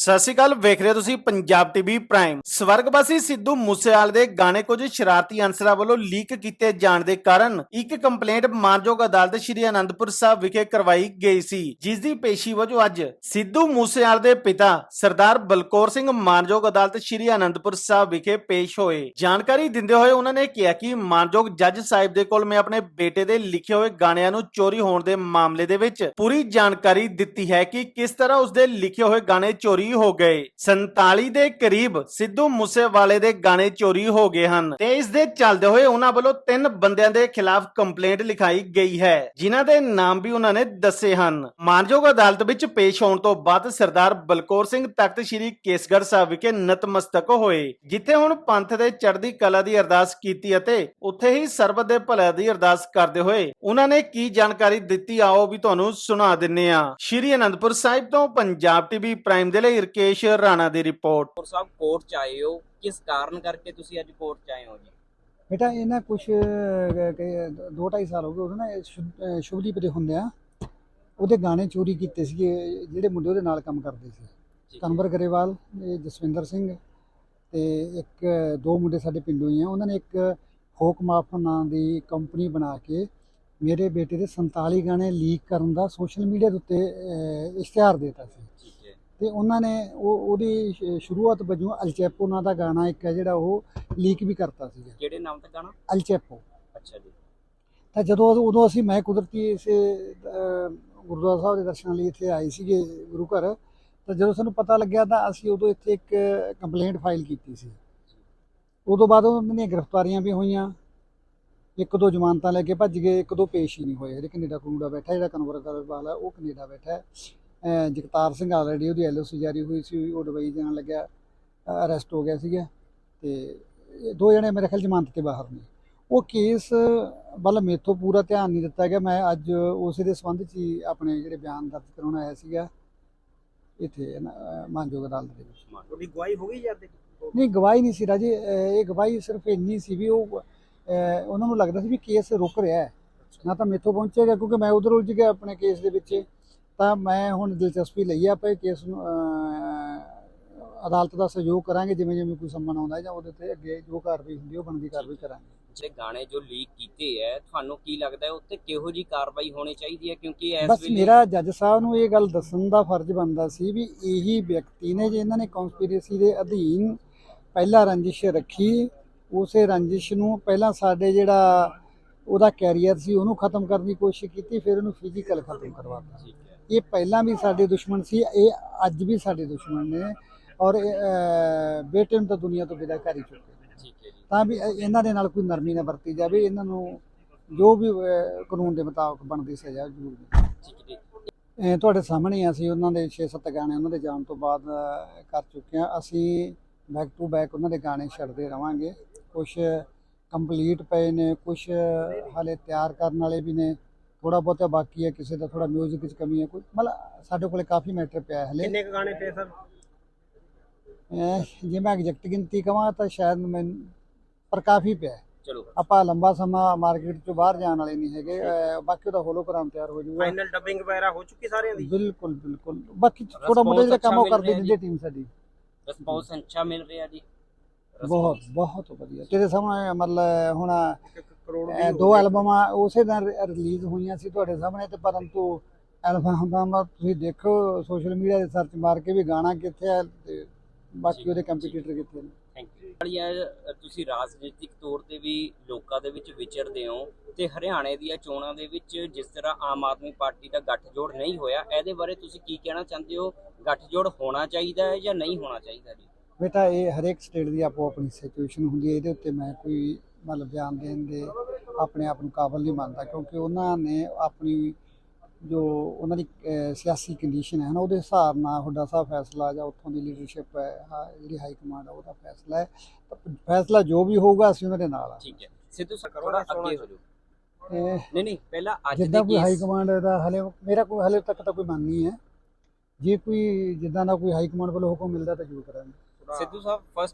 ਸਤਿ ਸ਼੍ਰੀ ਅਕਾਲ, ਵੇਖ ਰਹੇ ਹੋ ਤੁਸੀਂ ਪੰਜਾਬ ਟੀਵੀ ਪ੍ਰਾਈਮ। ਸਵਰਗਵਾਸੀ ਸਿੱਧੂ ਮੂਸੇਵਾਲ ਦੇ ਗਾਣੇ ਕੁਝ ਸ਼ਰਾਰਤੀ ਅਨਸਰਾਂ ਵੱਲੋਂ ਲੀਕ ਕੀਤੇ ਜਾਣ ਦੇ ਕਾਰਨ ਇੱਕ ਕੰਪਲੇਂਟ ਮਾਨਯੋਗ ਅਦਾਲਤ ਸ਼੍ਰੀ ਅਨੰਦਪੁਰ ਸਾਹਿਬ ਵਿਖੇ ਕਰਵਾਈ ਗਈ ਸੀ ਜਿਸ ਦੀ ਪੇਸ਼ੀ ਵਜੋਂ ਅੱਜ ਸਿੱਧੂ ਮੂਸੇਵਾਲ ਦੇ ਪਿਤਾ ਸਰਦਾਰ ਬਲਕੌਰ ਸਿੰਘ ਮਾਨਯੋਗ ਅਦਾਲਤ ਸ਼੍ਰੀ ਅਨੰਦਪੁਰ ਸਾਹਿਬ ਵਿਖੇ ਪੇਸ਼ ਹੋਏ। ਜਾਣਕਾਰੀ ਦਿੰਦੇ ਹੋਏ ਉਹਨਾਂ ਨੇ ਕਿਹਾ ਕਿ ਮਾਨਯੋਗ ਜੱਜ ਸਾਹਿਬ ਦੇ ਕੋਲ ਮੈਂ ਆਪਣੇ ਬੇਟੇ ਦੇ ਲਿਖੇ ਹੋਏ ਗਾਣਿਆਂ ਨੂੰ ਚੋਰੀ ਹੋਣ ਦੇ ਮਾਮਲੇ ਦੇ ਵਿੱਚ ਪੂਰੀ ਜਾਣਕਾਰੀ ਦਿੱਤੀ ਹੈ ਕਿ ਕਿਸ ਤਰ੍ਹਾਂ ਉਸਦੇ ਲਿਖੇ ਹੋਏ ਗਾਣੇ ਚੋਰੀ ਹੋ ਗਏ। 47 ਦੇ ਕਰੀਬ ਸਿੱਧੂ ਮੂਸੇਵਾਲੇ ਦੇ ਗਾਣੇ ਚੋਰੀ ਹੋ ਗਏ ਹਨ ਤੇ ਇਸ ਦੇ ਚੱਲਦੇ ਹੋਏ ਉਹਨਾਂ ਵੱਲੋਂ ਤਿੰਨ ਬੰਦਿਆਂ ਦੇ ਖਿਲਾਫ ਕੰਪਲੇਂਟ ਲਿਖਾਈ ਗਈ ਹੈ, ਜਿਨ੍ਹਾਂ ਦੇ ਨਾਮ ਵੀ ਉਹਨਾਂ ਨੇ ਦੱਸੇ ਹਨ। ਮਾਨਯੋਗ ਅਦਾਲਤ ਵਿੱਚ ਪੇਸ਼ ਹੋਣ ਤੋਂ ਬਾਅਦ ਸਰਦਾਰ ਬਲਕੌਰ ਸਿੰਘ ਤਖਤ ਸ੍ਰੀ ਕੇਸਗੜ੍ਹ ਸਾਹਿਬ ਵਿਖੇ ਨਤਮਸਤਕ ਹੋਏ, ਜਿੱਥੇ ਹੁਣ ਪੰਥ ਦੇ ਚੜ੍ਹਦੀ ਕਲਾ ਦੀ ਅਰਦਾਸ ਕੀਤੀ ਅਤੇ ਉੱਥੇ ਹੀ ਸਰਬਤ ਦੇ ਭਲੇ ਦੀ ਅਰਦਾਸ ਕਰਦੇ ਹੋਏ ਉਹਨਾਂ ਨੇ ਕੀ ਜਾਣਕਾਰੀ ਦਿੱਤੀ ਆਓ ਵੀ ਤੁਹਾਨੂੰ ਸੁਣਾ ਦਿੰਨੇ ਆ। ਸ਼੍ਰੀ ਅਨੰਦਪੁਰ ਸਾਹਿਬ ਤੋਂ ਪੰਜਾਬ ਟੀਵੀ ਪ੍ਰਾਈਮ ਦੇ ਲਈ ਰਕੇਸ਼ ਰਾਣਾ ਦੀ ਰਿਪੋਰਟ ਡਾਕਟਰ ਸਾਹਿਬ ਕੋਰਟ ਚ ਆਏ ਹੋ। ਕਿਸ ਕਾਰਨ ਕਰਕੇ ਤੁਸੀਂ ਅੱਜ ਕੋਰਟ ਚ ਆਏ ਹੋ ਜੀ? ਬੇਟਾ ਇਹ ਨਾ ਕੁਛ ਅਹ, ਕਿ ਦੋ ਢਾਈ ਸਾਲ ਹੋ ਗਏ ਉਹਦੇ ਨਾ ਇਹ ਸ਼ੁਭ- ਅਹ, ਸ਼ੁਭਦੀਪ ਦੇ ਹੁੰਦੇ ਆ। ਉਹਦੇ ਗਾਣੇ ਚੋਰੀ ਕੀਤੇ ਸੀਗੇ ਜਿਹੜੇ ਮੁੰਡੇ ਉਹਦੇ ਨਾਲ ਕੰਮ ਕਰਦੇ ਸੀ। ਕਨਵਰ ਗਰੇਵਾਲ ਇਹ ਜਸਵਿੰਦਰ ਸਿੰਘ ਤੇ ਇੱਕ ਦੋ ਮੁੰਡੇ ਸਾਡੇ ਪਿੰਡੋਂ ਹੀ ਆ। ਉਹਨਾਂ ਨੇ ਇੱਕ ਫੋਕ ਮਾਫ ਨਾਂ ਦੀ ਕੰਪਨੀ ਬਣਾ ਕੇ ਮੇਰੇ ਬੇਟੇ ਦੇ 47 ਗਾਣੇ ਲੀਕ ਕਰਨ ਦਾ ਸੋਸ਼ਲ ਮੀਡੀਆ ਦੇ ਉੱਤੇ ਇਸ਼ਤਿਹਾਰ ਦਿੱਤਾ ਸੀ। ਤੇ ਉਹਨਾਂ ਨੇ ਉਹ ਉਹਦੀ ਸ਼ੁਰੂਆਤ ਵਜੋਂ ਅਲਚੈਪੋ ਨਾਂ ਦਾ ਗਾਣਾ ਇੱਕ ਹੈ ਜਿਹੜਾ ਉਹ ਲੀਕ ਵੀ ਕਰਤਾ ਸੀਗਾ। ਕਿਹੜੇ ਨਾਮ ਤੇ ਗਾਣਾ? ਅਲਚੈਪੋ। ਅੱਛਾ ਜੀ। ਤਾਂ ਜਦੋਂ ਉਦੋਂ ਅਸੀਂ ਮੈਂ ਕੁਦਰਤੀ ਇਸੇ ਗੁਰਦੁਆਰਾ ਸਾਹਿਬ ਦੇ ਦਰਸ਼ਨਾਂ ਲਈ ਇੱਥੇ ਆਏ ਸੀਗੇ ਗੁਰੂ ਘਰ ਤਾਂ ਜਦੋਂ ਸਾਨੂੰ ਪਤਾ ਲੱਗਿਆ ਤਾਂ ਅਸੀਂ ਉਦੋਂ ਇੱਥੇ ਇੱਕ ਕੰਪਲੇਂਟ ਫਾਈਲ ਕੀਤੀ ਸੀ। ਉਦੋਂ ਬਾਅਦ ਉਹਨਾਂ ਦੀਆਂ ਗ੍ਰਿਫਤਾਰੀਆਂ ਵੀ ਹੋਈਆਂ। ਇੱਕ ਦੋ ਜ਼ਮਾਨਤਾਂ ਲੈ ਕੇ ਭੱਜ ਗਏ ਇੱਕ ਦੋ ਪੇਸ਼ ਹੀ ਨਹੀਂ ਹੋਏ। ਜਿਹੜੇ ਕੈਨੇਡਾ ਕਨੂਡਾ ਬੈਠਾ ਜਿਹੜਾ ਕਨਵਰ ਕਰਵਾਲ ਹੈ ਉਹ ਕੈਨੇਡਾ ਬੈਠਾ ਜਗਤਾਰ ਸਿੰਘ ਆਲਰੇਡੀ ਉਹਦੀ ਐਲਓਸੀ ਜਾਰੀ ਹੋਈ ਸੀ ਉਹ ਦੁਬਈ ਜਾਣ ਲੱਗਿਆ ਅਰੈਸਟ ਹੋ ਗਿਆ ਸੀਗਾ ਤੇ ਇਹ ਦੋ ਜਣੇ ਮੇਰੇ ਖਿਆਲ ਜ਼ਮਾਨਤ ਤੇ ਬਾਹਰ ਨੇ। ਉਹ ਕੇਸ ਵੱਲ ਮੇਥੋਂ ਪੂਰਾ ਧਿਆਨ ਨਹੀਂ ਦਿੱਤਾ ਗਿਆ। ਮੈਂ ਅੱਜ ਉਸੇ ਦੇ ਸੰਬੰਧ 'ਚ ਹੀ ਆਪਣੇ ਜਿਹੜੇ ਬਿਆਨ ਦਰਜ ਕਰਾਉਣ ਆਇਆ ਸੀਗਾ ਇੱਥੇ ਮਾਨਯੋਗ ਅਦਾਲਤ ਦੇ ਵਿੱਚ। ਉਹਦੀ ਗਵਾਹੀ ਹੋ ਗਈ ਯਾਰ ਨਹੀਂ ਗਵਾਹੀ ਨਹੀਂ ਸੀ ਰਾਜੇ। ਇਹ ਗਵਾਹੀ ਸਿਰਫ ਇੰਨੀ ਸੀ ਵੀ ਉਹ ਉਹਨਾਂ ਨੂੰ ਲੱਗਦਾ ਸੀ ਵੀ ਕੇਸ ਰੁਕ ਰਿਹਾ ਹੈ। ਨਾ ਤਾਂ ਮੇਥੋਂ ਪਹੁੰਚੇਗਾ ਕਿਉਂਕਿ ਮੈਂ ਉਧਰ ਉਲਝ ਗਿਆ ਆਪਣੇ ਕੇਸ ਦੇ ਵਿੱਚ। ਤਾਂ ਮੈਂ ਹੁਣ ਦਿਲਚਸਪੀ ਲਈ ਆ ਆਪਾਂ ਇਹ ਕੇਸ ਨੂੰ ਅਦਾਲਤ ਦਾ ਸਹਿਯੋਗ ਕਰਾਂਗੇ ਜਿਵੇਂ ਜਿਵੇਂ ਕੋਈ ਸੰਮਨ ਆਉਂਦਾ ਜਾਂ ਉਹਦੇ ਤੇ ਅੱਗੇ ਜੋ ਕਾਰਵਾਈ ਹੁੰਦੀ ਉਹ ਬਣਦੀ ਕਾਰਵਾਈ ਕਰਾਂਗੇ। ਜਿਹੜੇ ਗਾਣੇ ਜੋ ਲੀਕ ਕੀਤੇ ਹੈ ਤੁਹਾਨੂੰ ਕੀ ਲੱਗਦਾ ਹੈ ਉੱਤੇ ਕਿਹੋ ਜੀ ਕਾਰਵਾਈ ਹੋਣੀ ਚਾਹੀਦੀ ਹੈ? ਕਿਉਂਕਿ ਇਸ ਬਸ ਮੇਰਾ ਜੱਜ ਸਾਹਿਬ ਨੂੰ ਇਹ ਗੱਲ ਦੱਸਣ ਦਾ ਫਰਜ਼ ਬਣਦਾ ਸੀ ਵੀ ਇਹੀ ਵਿਅਕਤੀ ਨੇ ਜੇ ਇਹਨਾਂ ਨੇ ਕਨਸਪੀਰੇਸੀ ਦੇ ਅਧੀਨ ਪਹਿਲਾ ਰੰਜਿਸ਼ ਰੱਖੀ ਉਸੇ ਰੰਜਿਸ਼ ਨੂੰ ਪਹਿਲਾਂ ਸਾਡੇ ਜਿਹੜਾ ਉਹਦਾ ਕੈਰੀਅਰ ਸੀ ਉਹਨੂੰ ਖਤਮ ਕਰਨ ਦੀ ਕੋਸ਼ਿਸ਼ ਕੀਤੀ ਫਿਰ ਉਹਨੂੰ ਫਿਜ਼ੀਕਲ ਖਤਮ ਕਰਵਾਤਾ ਠੀਕ ਹੈ। ਇਹ ਪਹਿਲਾਂ ਵੀ ਸਾਡੇ ਦੁਸ਼ਮਣ ਸੀ ਇਹ ਅੱਜ ਵੀ ਸਾਡੇ ਦੁਸ਼ਮਣ ਨੇ ਔਰ ਬੇਟੇ ਨੂੰ ਤਾਂ ਦੁਨੀਆ ਤੋਂ ਵਿਦਾ ਕਰ ਹੀ ਚੁੱਕੇ ਨੇ ਠੀਕ ਹੈ ਜੀ। ਤਾਂ ਵੀ ਇਹ- ਇਹਨਾਂ ਦੇ ਨਾਲ ਕੋਈ ਨਰਮੀ ਨਾ ਵਰਤੀ ਜਾਵੇ ਇਹਨਾਂ ਨੂੰ ਜੋ ਵੀ ਕਾਨੂੰਨ ਦੇ ਮੁਤਾਬਕ ਬਣਦੀ ਸਜ਼ਾ ਜ਼ਰੂਰ ਇਹ ਤੁਹਾਡੇ ਸਾਹਮਣੇ ਅਸੀਂ ਉਹਨਾਂ ਦੇ 6-7 ਗਾਣੇ ਉਹਨਾਂ ਦੇ ਜਾਣ ਤੋਂ ਬਾਅਦ ਕਰ ਚੁੱਕੇ ਹਾਂ। ਅਸੀਂ ਬੈਕ ਟੂ ਬੈਕ ਉਹਨਾਂ ਦੇ ਗਾਣੇ ਛੱਡਦੇ ਰਵਾਂਗੇ। ਕੁਝ ਕੰਪਲੀਟ ਪਏ ਨੇ ਕੁਝ ਹਾਲੇ ਤਿਆਰ ਕਰਨ ਵਾਲੇ ਵੀ ਨੇ। ਥੋੜਾ ਬਹੁਤਾ ਬਾਕੀ ਹੈ ਕਿਸੇ ਦਾ ਥੋੜਾ 뮤직 ਵਿੱਚ ਕਮੀ ਹੈ ਕੋਈ। ਮਤਲਬ ਸਾਡੇ ਕੋਲੇ ਕਾਫੀ ਮੈਟਰ ਪਿਆ ਹੈ ਹਲੇ। ਕਿੰਨੇ ਕੁ ਗਾਣੇ ਪਏ ਸਰ? ਜੇ ਮੈਂ ਐਗਜ਼ੈਕਟ ਗਿਣਤੀ ਕਵਾਂ ਤਾਂ ਸ਼ਾਇਦ ਮੈਂ ਪਰ ਕਾਫੀ ਪਿਆ ਹੈ। ਚਲੋ ਆਪਾਂ ਲੰਬਾ ਸਮਾਂ ਮਾਰਕੀਟ ਤੋਂ ਬਾਹਰ ਜਾਣ ਵਾਲੇ ਨਹੀਂ ਹੈਗੇ। ਅਹ, ਬਾਕੀ ਉਹਦਾ ਹੋਲੋਗ੍ਰਾਮ ਤਿਆਰ ਹੋ ਜਾਊਗਾ। ਫਾਈਨਲ ਡਬਿੰਗ ਵਗੈਰਾ ਹੋ ਚੁੱਕੀ ਸਾਰਿਆਂ ਦੀ? ਬਿਲਕੁਲ ਬਿਲਕੁਲ। ਬਾਕੀ ਥੋੜਾ ਮੋਟਾ ਜਿਹੜਾ ਕੰਮ ਉਹ ਅੱਛਾ ਕਰਦੇ ਦਿੰਦੇ ਟੀਮ ਸਾਡੀ। ਰਿਸਪੌਂਸ ਅੱਛਾ ਮਿਲ ਰਿਹਾ ਜੀ। ਬਹੁਤ ਬਹੁਤ ਵਧੀਆ। ਤੇਰੇ ਸਾਹਮਣੇ ਮਤਲਬ ਹੁਣ ਕਰੋੜ ਇਹ ਦੋ ਐਲਬਮਾਂ ਉਸੇ ਦਿਨ ਰਿਲੀਜ਼ ਹੋਈਆਂ ਸੀ ਤੁਹਾਡੇ ਸਾਹਮਣੇ ਤੇ ਪਰੰਤੂ ਐਲਬਮ ਦਾ ਤੁਸੀਂ ਦੇਖੋ ਸੋਸ਼ਲ ਮੀਡੀਆ ਤੇ ਸਰਚ ਮਾਰ ਕੇ ਵੀ ਗਾਣਾ ਕਿੱਥੇ ਹੈ ਤੇ ਬਾਕੀ ਉਹਦੇ ਕੰਪੀਟੀਟਰ ਕਿੱਥੇ ਨੇ। ਥੈਂਕ ਯੂ ਤੁਸੀਂ ਰਾਜਨੀਤਿਕ ਤੌਰ ਤੇ ਵੀ ਲੋਕਾਂ ਦੇ ਵਿੱਚ ਵਿਚਰਦੇ ਹੋ ਤੇ ਹਰਿਆਣੇ ਦੀਆਂ ਚੋਣਾਂ ਦੇ ਵਿੱਚ ਜਿਸ ਤਰ੍ਹਾਂ ਆਮ ਆਦਮੀ ਪਾਰਟੀ ਦਾ ਗੱਠਜੋੜ ਨਹੀਂ ਹੋਇਆ ਇਹਦੇ ਬਾਰੇ ਤੁਸੀਂ ਕੀ ਕਹਿਣਾ ਚਾਹੁੰਦੇ ਹੋ? ਗੱਠਜੋੜ ਹੋਣਾ ਚਾਹੀਦਾ ਹੈ ਜਾਂ ਨਹੀਂ ਹੋਣਾ ਚਾਹੀਦਾ ਜੀ? ਬੇਟਾ ਇਹ ਹਰੇਕ ਸਟੇਟ ਦੀ ਆਪੋ ਆਪਣੀ ਸਿਚੁਏਸ਼ਨ ਹੁੰਦੀ ਹੈ ਇਹਦੇ ਉੱਤੇ ਮੈਂ ਕੋਈ ਮਤਲਬ ਬਿਆਨ ਦੇਣ ਦੇ ਆਪਣੇ ਆਪ ਨੂੰ ਕਾਬਲ ਨਹੀਂ ਮੰਨਦਾ ਕਿਉਂਕਿ ਉਹਨਾਂ ਨੇ ਆਪਣੀ ਜੋ ਉਹਨਾਂ ਦੀ ਸਿਆਸੀ ਕੰਡੀਸ਼ਨ ਹੈ ਨਾ ਉਹਦੇ ਹਿਸਾਬ ਨਾਲ ਹੁੱਡਾ ਸਾਹਿਬ ਫੈਸਲਾ ਜਾਂ ਉੱਥੋਂ ਦੀ ਲੀਡਰਸ਼ਿਪ ਹੈ ਜਿਹੜੀ ਹਾਈ ਕਮਾਂਡ ਹੈ ਉਹਦਾ ਫੈਸਲਾ ਹੈ। ਫੈਸਲਾ ਜੋ ਵੀ ਹੋਊਗਾ ਅਸੀਂ ਉਹਨਾਂ ਦੇ ਨਾਲ ਆ ਠੀਕ ਹੈ। ਸਿੱਧੂ ਸਾਹਿਬ ਕਰੋ ਥੋੜਾ ਨਾ ਸੋਣਾ ਅੱਗੇ ਹੋ ਜਾਓ। ਨਹੀਂ ਨਹੀਂ ਪਹਿਲਾਂ ਅੱਜ ਦੇ ਜਿੱਦਾਂ ਕੋਈ ਹਾਈ ਕਮਾਂਡ ਦਾ ਹਲੇ ਮੇਰਾ ਕੋਈ ਹਲੇ ਤੱਕ ਤਾਂ ਕੋਈ ਮੰਨ ਨਹੀਂ ਹੈ। ਜੇ ਕੋਈ ਜਿੱਦਾਂ ਦਾ ਕੋਈ ਹਾਈ ਕਮਾਂਡ ਵੱਲੋਂ ਹੁਕਮ ਮਿਲਦਾ ਤਾਂ ਜ਼ਰੂਰ ਕਰਾਂਗੇ। ਸਿੱਧੂ ਸਾਹਿਬ ਫਸਟ